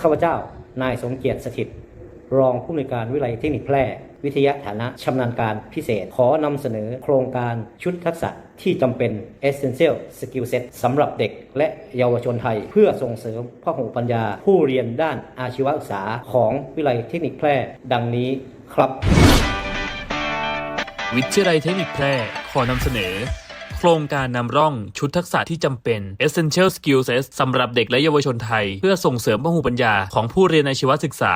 ข้าพเจ้า นายสมเกียรติสถิต รองผู้อำนวยการวิทยาลัยเทคนิคแพร่ วิทยาฐานะชำนาญการพิเศษ ขอนำเสนอโครงการชุดทักษะที่จำเป็น Essential Skill Set สำหรับเด็กและเยาวชนไทย เพื่อส่งเสริมพหุปัญญา ผู้เรียนด้านอาชีวศึกษาของวิทยาลัยเทคนิคแพร่ ดังนี้ครับ วิทยาลัยเทคนิคแพร่ขอนำเสนอ ครงการนำร่องชุดทักษะที่จำเป็น Essential Skills สำหรับเด็กและเยาวชนไทย เพื่อส่งเสริมพหูปัญญาของผู้เรียนในชีวศึกษา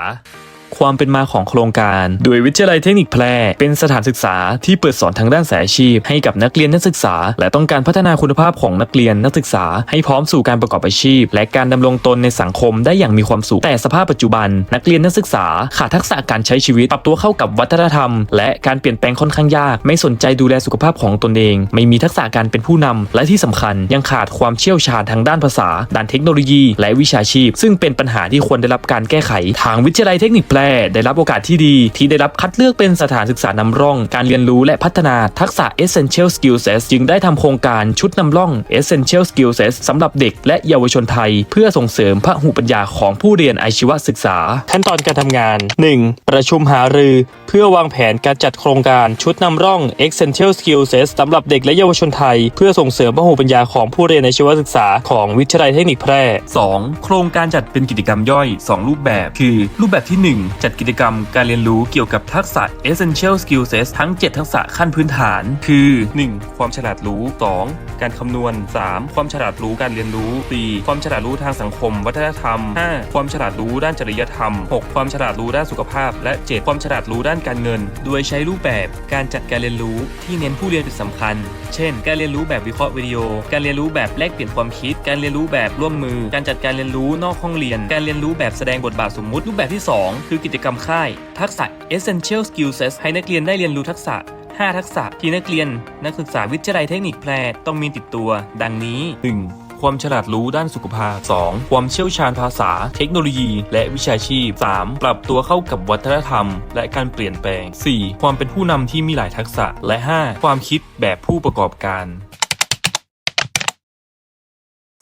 ความเป็นมาของโครงการ โดยวิทยาลัยเทคนิคแพร่เป็นสถานศึกษาที่เปิดสอนทางด้านสายอาชีพ ให้กับนักเรียนนักศึกษา และต้องการพัฒนาคุณภาพของนักเรียนนักศึกษา ให้พร้อมสู่การประกอบอาชีพ และการดำรงตนในสังคมได้อย่างมีความสุขแต่สภาพปัจจุบัน นักเรียนนักศึกษาขาดทักษะการใช้ชีวิตปรับตัวเข้ากับวัฒนธรรม และการเปลี่ยนแปลงค่อนข้างยาก ไม่สนใจดูแลสุขภาพของตนเอง ไม่มีทักษะการเป็นผู้นำและที่สำคัญยังขาดความเชี่ยวชาญทางด้านภาษา ด้านเทคโนโลยี และวิชาชีพ ซึ่งเป็นปัญหาที่ควรได้รับการแก้ไข ทางวิทยาลัยเทคนิคแพร่ ได้รับโอกาสที่ดี ที่ได้รับคัดเลือกเป็นสถานศึกษานำร่อง การเรียนรู้และพัฒนาทักษะ Essential Skill Set จึงได้ทำโครงการชุดนำร่อง Essential Skill Set สำหรับเด็กและเยาวชนไทย เพื่อส่งเสริมพหุปัญญาของผู้เรียนอาชีวศึกษา ขั้นตอนการทำงาน 1. ประชุมหารือ เพื่อวางแผนการจัดโครงการชุดนำร่อง Essential Skill Set สำหรับเด็กและเยาวชนไทย เพื่อส่งเสริมพหุปัญญาของผู้เรียนในชีวศึกษาของวิทยาลัยเทคนิคแพร่ 2. โครงการจัดเป็นกิจกรรมย่อย 2 รูปแบบ คือ รูปแบบที่ 1จัดกิจกรรมการเรียนรู้เกี่ยวกับทักษะ Essential Skill Set ทั้ง 7 ทักษะขั้นพื้นฐาน คือ 1. ความฉลาดรู้ 2. การคำนวณ 3. ความฉลาดรู้การเรียนรู้ 4. ความฉลาดรู้ทางสังคม วัฒนธรรม 5. ความฉลาดรู้ด้านจริยธรรม 6. ความฉลาดรู้ด้านสุขภาพ และ 7. ความฉลาดรู้ด้านการเงิน โดยใช้รูปแบบการจัดการเรียนรู้ที่เน้นผู้เรียนเป็นสำคัญ เช่น การเรียนรู้แบบวิเคราะห์วิดีโอ การเรียนรู้แบบแลกเปลี่ยนความคิด การเรียนรู้แบบร่วมมือ การจัดการเรียนรู้นอกห้องเรียน การเรียนรู้แบบแสดงบทบาทสมมุติ รูปแบบที่ 2 คือกิจกรรมค่าย ทักษะ Essential Skill Set ให้นักเรียนได้เรียนรู้ทักษะ 5 ทักษะที่นักเรียน นักศึกษาวิทยาลัยเทคนิคแพรต้องมีติดตัว ดังนี้ 1. ความฉลาดรู้ด้านสุขภาพ 2. ความเชี่ยวชาญภาษา เทคโนโลยี และวิชาชีพ 3. ปรับตัวเข้ากับวัฒนธรรม และการเปลี่ยนแปลง 4. ความเป็นผู้นำที่มีหลายทักษะ และ 5. ความคิดแบบผู้ประกอบการ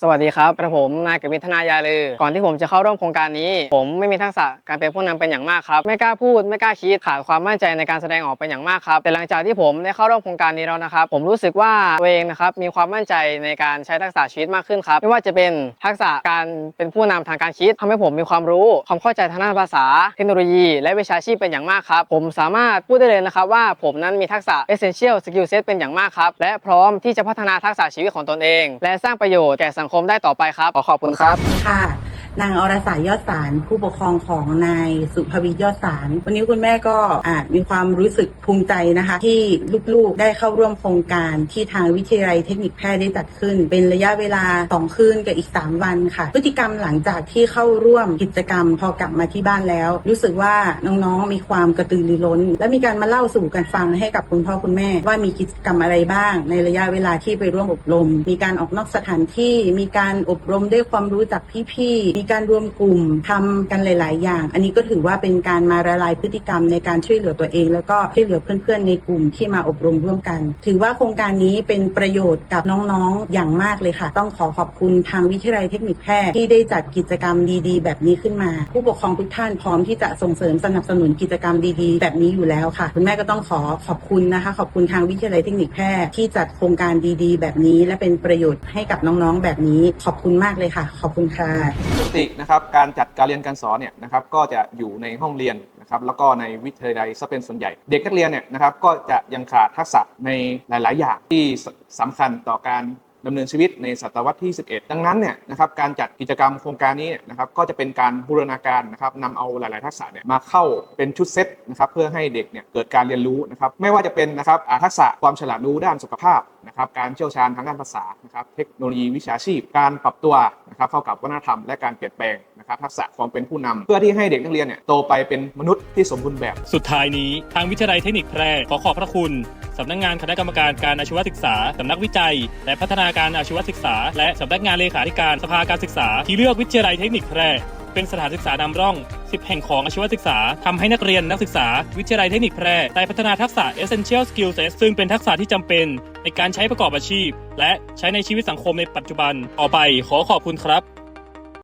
สวัสดีครับกระผมนายกวิทนายาลือ ก่อนที่ผมจะเข้าร่วมโครงการนี้ ผมไม่มีทักษะการเป็นผู้นำเป็นอย่างมากครับ ไม่กล้าพูด ไม่กล้าคิด ขาดความมั่นใจในการแสดงออกเป็นอย่างมากครับ แต่หลังจากที่ผมได้เข้าร่วมโครงการนี้แล้วนะครับ ผมรู้สึกว่าตัวเองนะครับ มีความมั่นใจในการใช้ทักษะชีวิตมากขึ้นครับ ไม่ว่าจะเป็นทักษะการเป็นผู้นำทางการคิดทำให้ผมมีความรู้ ความเข้าใจทางด้านภาษา เทคโนโลยี และวิชาชีพเป็นอย่างมากครับ ผมสามารถพูดได้เลยนะครับว่าผมนั้นมีทักษะ essential skill set เป็นอย่างมากครับ และพร้อมที่จะพัฒนาทักษะชีวิตของตนเอง และสร้างประโยชน์แก่สังคมได้ต่อไปครับ ขอขอบคุณครับค่ะ นางอรสายยอดสารผู้ปกครองของนายสุภวิทย์ยอดสารวันนี้คุณแม่ก็อาจมีความรู้สึกภูมิใจนะคะ ที่ลูกๆได้เข้าร่วมโครงการที่ทางวิทยาลัยเทคนิคแพทย์ได้จัดขึ้น เป็นระยะเวลา 2 คืนกับอีก 3 วันค่ะ พฤติกรรมหลังจากที่เข้าร่วมกิจกรรมพอกลับมาที่บ้านแล้ว รู้สึกว่าน้องๆมีความกระตือรือร้น และมีการมาเล่าสู่กันฟังให้กับคุณพ่อคุณแม่ ว่ามีกิจกรรมอะไรบ้าง ในระยะเวลาที่ไปร่วมอบรม มีการออกนอกสถานที่ มีการอบรมด้วยความรู้จากพี่ๆมีการรวมกลุ่มทำกันหลาย ๆ อย่าง อันนี้ก็ถือว่าเป็นการมาละลายพฤติกรรมในการช่วยเหลือตัวเอง แล้วก็ช่วยเหลือเพื่อน ๆ ในกลุ่มที่มาอบรมร่วมกัน ถือว่าโครงการนี้เป็นประโยชน์กับน้อง ๆ อย่างมากเลยค่ะ ต้องขอขอบคุณทางวิทยาลัยเทคนิคแพทย์ที่ได้จัดกิจกรรมดี ๆ แบบนี้ขึ้นมา ผู้ปกครองทุกท่านพร้อมที่จะส่งเสริมสนับสนุนกิจกรรมดีๆ แบบนี้อยู่แล้วค่ะ คุณแม่ก็ต้องขอขอบคุณนะคะ ขอบคุณทางวิทยาลัยเทคนิคแพทย์ที่จัดโครงการดี ๆ แบบนี้ และเป็นประโยชน์ให้กับน้อง ๆ แบบนี้ ขอบคุณมากเลยค่ะ ขอบคุณค่ะตินะครับการจัดการเรียนการสอนเนี่ยนะครับก็จะอยู่ในห้องเรียนนะครับแล้วก็ในวิทยาลัยซะเป็นส่วนใหญ่ เด็กนักเรียนเนี่ยนะครับก็จะยังขาดทักษะในหลาย ๆ อย่างที่สสำคัญต่อการ ดำเนินชีวิตในศตวรรษที่ 11 ดังนั้นเนี่ยนะครับการจัดกิจกรรมโครงการนี้นะครับก็จะเป็นการบูรณาการนะครับนำเอาหลาย ๆ ทักษะเนี่ยมาเข้าเป็นชุดเซตนะครับเพื่อให้เด็กเนี่ยเกิดการเรียนรู้นะครับไม่ว่าจะเป็นนะครับทักษะความฉลาดรู้ด้านสุขภาพนะครับการเชี่ยวชาญทางด้านภาษานะครับเทคโนโลยีวิชาชีพ การปรับตัวนะครับเข้ากับวัฒนธรรมและการเปลี่ยนแปลง นะครับทักษะความเป็นผู้นำเพื่อที่ให้เด็กนักเรียนเนี่ยโตไปเป็นมนุษย์ที่สมบูรณ์แบบ สุดท้ายนี้ทางวิทยาลัยเทคนิคแพร่ขอขอบพระคุณสำนักงงานคณะกรรมการการอาชีวศึกษา สำนักวิจัย และพัฒนาการอาชีวศึกษา และสำนักงานเลขาธิการสภาการศึกษา ที่เลือกวิทยาลัยเทคนิคแพร่เป็นสถานศึกษานำร่อง 10 แห่งของอาชีวศึกษาทำให้นักเรียนนักศึกษา วิทยาลัยเทคนิคแพร่ได้พัฒนาทักษะ Essential Skill Set ซึ่งเป็นทักษะที่จำเป็นในการใช้ประกอบอาชีพ และใช้ในชีวิตสังคมในปัจจุบันต่อไปขอขอบคุณครับ